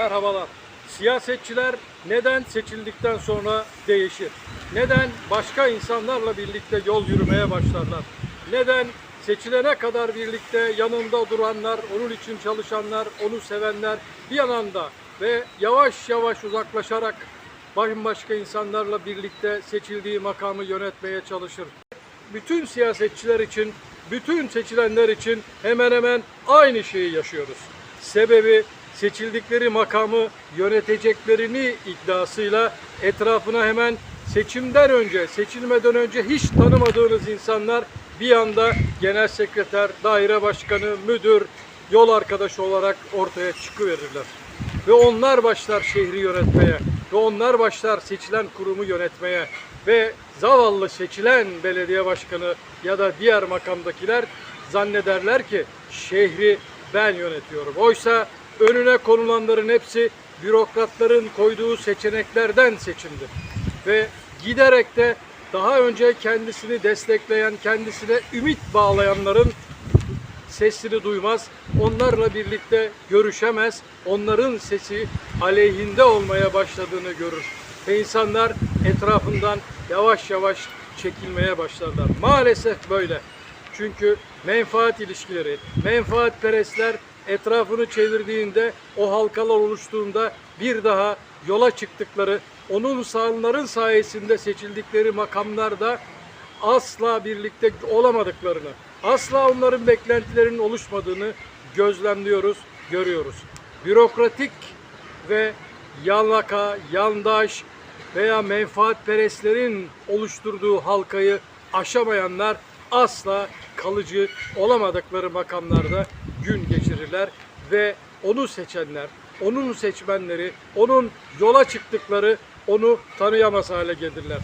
Merhabalar. Siyasetçiler neden seçildikten sonra değişir? Neden başka insanlarla birlikte yol yürümeye başlarlar? Neden seçilene kadar birlikte yanında duranlar, onun için çalışanlar, onu sevenler bir yanında ve yavaş yavaş uzaklaşarak başka insanlarla birlikte seçildiği makamı yönetmeye çalışır? bütün siyasetçiler için, bütün seçilenler için hemen hemen aynı şeyi yaşıyoruz. Sebebi seçildikleri makamı yöneteceklerini iddiasıyla etrafına hemen seçimden önce, seçilmeden önce hiç tanımadığınız insanlar bir anda genel sekreter, daire başkanı, müdür, yol arkadaşı olarak ortaya çıkıverirler. Ve onlar başlar şehri yönetmeye ve onlar başlar seçilen kurumu yönetmeye ve zavallı seçilen belediye başkanı ya da diğer makamdakiler zannederler ki şehri ben yönetiyorum. Oysa önüne konulanların hepsi bürokratların koyduğu seçeneklerden seçimdi. Ve giderek de daha önce kendisini destekleyen, kendisine ümit bağlayanların sesini duymaz, onlarla birlikte görüşemez, onların sesi aleyhinde olmaya başladığını görür. Ve insanlar etrafından yavaş yavaş çekilmeye başlarlar. Maalesef böyle. Çünkü menfaat ilişkileri, menfaatperestler etrafını çevirdiğinde, o halkalar oluştuğunda bir daha yola çıktıkları, onun sağların sayesinde seçildikleri makamlarda asla birlikte olamadıklarını, asla onların beklentilerinin oluşmadığını gözlemliyoruz, görüyoruz. Bürokratik ve yanlaka, yandaş veya menfaatperestlerin oluşturduğu halkayı aşamayanlar asla kalıcı olamadıkları makamlarda gün geçirirler ve onu seçenler, onun seçmenleri, onun yola çıktıkları onu tanıyamaz hale gelirler.